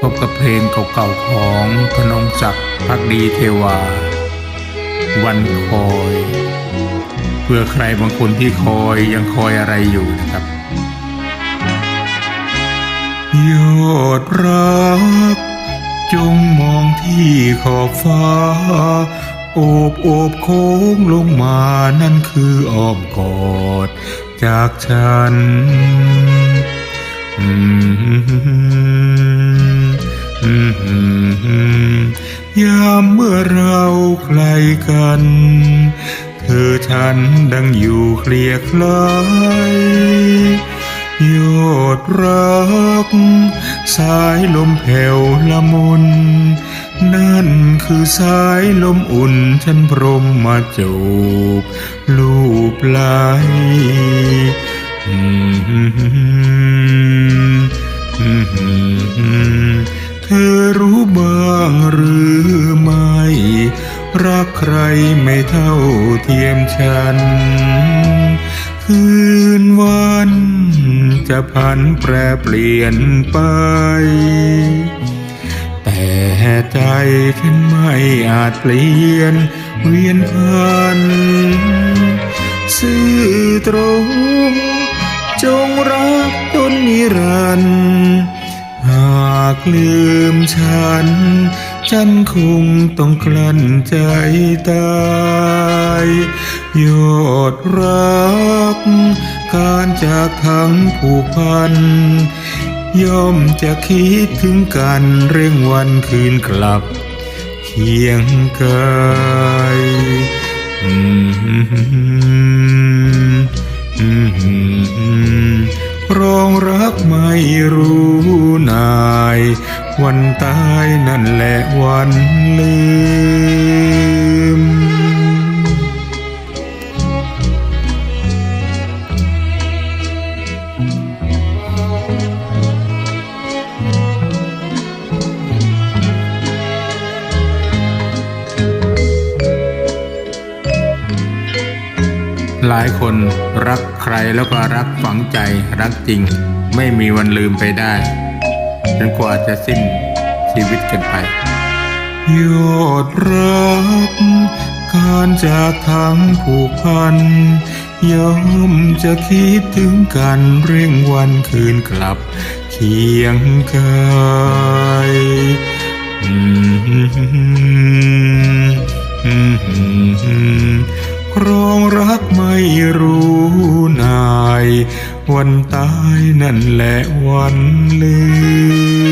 พบกับเพลงเก่าๆของธนงศักดิ์พักดีเทวา วันคอย เพื่อใครบางคนที่คอยยังคอยอะไรอยู่นะครับ ยอดรัก จงมองที่ขอบฟ้า โอบโอบโค้งลงมานั่นคืออ้อมกอด จากฉัน อืม ยามเมื่อเราใกล้กัน เธอฉันดังอยู่เคลียคลายยอดรัก สายลมแผ่วละมุน นั่นคือสายลมอุ่นฉันพรมมาจูบ ลูบไหลอืม ธอรู้บ้างหรือไม่ รักใครไม่เท่าเทียมฉัน คืนวันจะพันแปรเปลี่ยนไป แต่ใจฉันไม่อาจเปลี่ยนเวียนพันซื่อตรง จงรักจนนิรันดร์ หากลืมฉัน ฉันคงต้องกลั้นใจตายยดรัก การจากทั้งผูกพัน ย่อมจะคิดถึงกันเร่งวันคืนกลับ เคียงกายอืมอืม รองรักไม่รู้นาย วันตายนั่นแหละวันลืม หลายคนรักใครแล้วก็รักฝังใจรักจริง ไม่มีวันลืมไปได้จนกว่าจะสิ้นชีวิตกันไปยอดรัก การจากทั้งผูกพันย่อมจะคิดถึงกันเร่งวันคืนกลับ เคียงกายอื วันตายนั่นแหละวันลืม